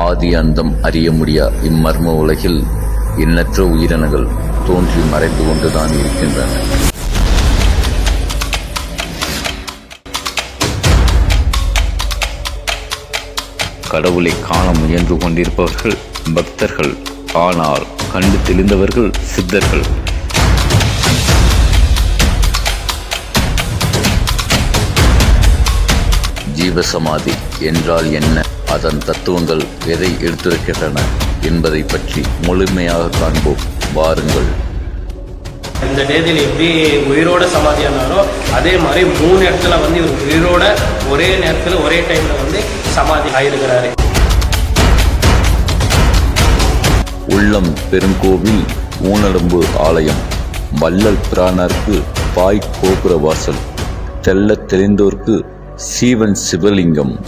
ஆதி அந்தம் அறிய முடியா இம்மர்ம உலகில் எண்ணற்ற உயிரினங்கள் தோன்றி மறைந்து கொண்டுதான் இருக்கின்றன. கடவுளை காண முயன்று கொண்டிருப்பவர்கள் பக்தர்கள். ஆனால் கண்டு தெளிந்தவர்கள் சித்தர்கள். ஜீவசமாதி என்றால் என்ன? அதன் தத்துவங்கள் எதை எடுத்துரைக்கின்றன என்பதை பற்றி முழுமையாக காண்போம். வாருங்கள். இந்த தேதியில் எப்படி உயிரோட சமாதியானாரோ அதே மாதிரி மூணு இடத்துல வந்து இவர் உயிரோட ஒரே நேரத்தில் ஒரே டைமில் வந்து சமாதி ஆயிருக்கிறாரு. உள்ளம் பெருங்கோவில் ஊனடம்பு ஆலயம். வள்ளல் பிரானர்க்கு பாய் கோபுர வாசல். தெள்ளத் தெரிந்தோர்க்கு சீவன் சிவலிங்கம்.